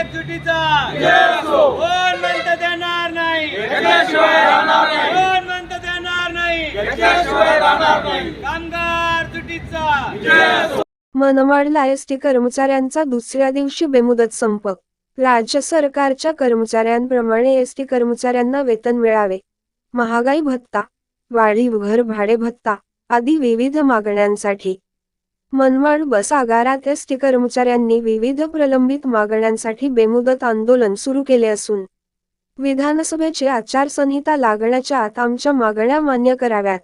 एकजुटीचा कोण म्हणतं देणार नाही? कोण म्हणतं देणार नाही? कामगार तुटीचा मनमाडला एसटी कर्मचाऱ्यांचा दुसऱ्या दिवशी बेमुदत संप. राज्य सरकारच्या कर्मचाऱ्यांप्रमाणे एसटी कर्मचाऱ्यांना वेतन मिळावे. महागाई भत्ता वाढीव घर भाडे भत्ता आदी विविध मागण्यांसाठी. मनमाड बस आगारात एसटी कर्मचाऱ्यांनी विविध प्रलंबित मागण्यांसाठी बेमुदत आंदोलन सुरू केले असून विधानसभेची आचारसंहिता लागण्याच्या आत आमच्या मागण्या मान्य कराव्यात.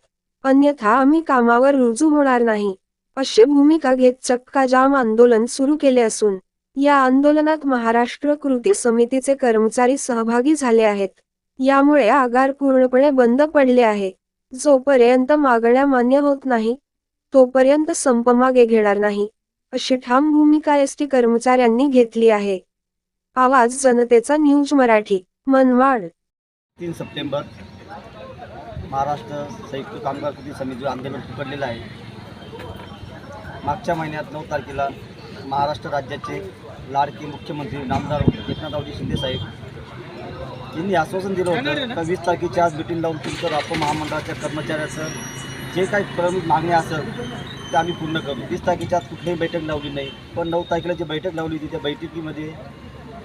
अन्यथा आम्ही कामावर रुजू होणार नाही अशी भूमिका घेत चक्का जाम आंदोलन सुरू केले असून या आंदोलनात महाराष्ट्र कृती समितीचे कर्मचारी सहभागी झाले आहेत. यामुळे आगार पूर्णपणे बंद पडले आहे. जोपर्यंत मागण्या मान्य होत नाही तोपर्यंत संप मागे घेणार नाही. अशी ठाम भूमिका एसटी कर्मचाऱ्यांनी घेतली आहे. आवाज जनतेचा न्यूज मराठी मनवाड तीन सप्टेंबर महाराष्ट्र संयुक्त कामगार कृती समितीचं आंदोलन पुकारलेलं आहे. मागच्या महिन्यात नऊ तारखेला महाराष्ट्र राज्याचे लाडके मुख्यमंत्री नामदार एकनाथरावजी शिंदेसाहेब यांनी आश्वासन दिलं होतं वीस तारखेच्या आज मिटिंग लावून तुमचं राप महामंडळाच्या कर्मचाऱ्याचं जे काही प्रमुख मागण्या असेल ते आम्ही पूर्ण करू. वीस तारखेच्या आज कुठलीही बैठक लावली नाही. पण नऊ तारखेला जी बैठक लावली होती त्या बैठकीमध्ये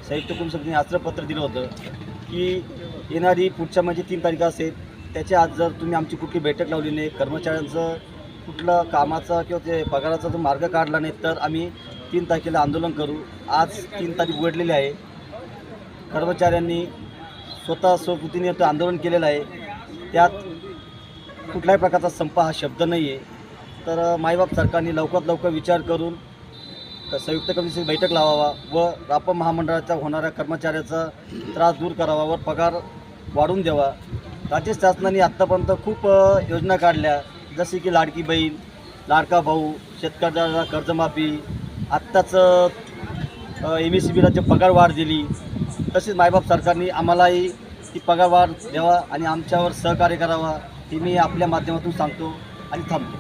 संयुक्त कुटुंब समितीने आश्रपत्र दिलं होतं की येणारी पुढच्या म्हणजे तीन तारीख असेल त्याच्या आज जर तुम्ही आमची कुठली बैठक लावली नाही कर्मचाऱ्यांचं कुठलं कामाचा किंवा ते पगाराचा जो मार्ग काढला नाही तर आम्ही तीन तारखेला आंदोलन करू. आज तीन तारीख उघडलेली आहे. कर्मचाऱ्यांनी स्वतः स्वकृतीने ते आंदोलन केलेलं आहे. त्यात कुठल्याही प्रकारचा संप हा शब्द नाही आहे. तर मायबाप सरकारने लवकरात लवकर विचार करून संयुक्त कमिटीची बैठक लावावा व राप महामंडळाचा होणाऱ्या कर्मचाऱ्याचा त्रास दूर करावा व पगार वाढवून द्यावा. राज्य शासनाने आत्तापर्यंत खूप योजना काढल्या. जसे की लाडकी बहीण लाडका भाऊ शेतकऱ्याला कर्जमाफी आत्ताच एम एस सी बीला जे पगार वाढ दिली तसेच मायबाप सरकारने आम्हालाही ती पगार वाढ द्यावा आणि आमच्यावर सहकार्य करावा. हे मी आपल्या माध्यमातून सांगतो आणि थांबतो.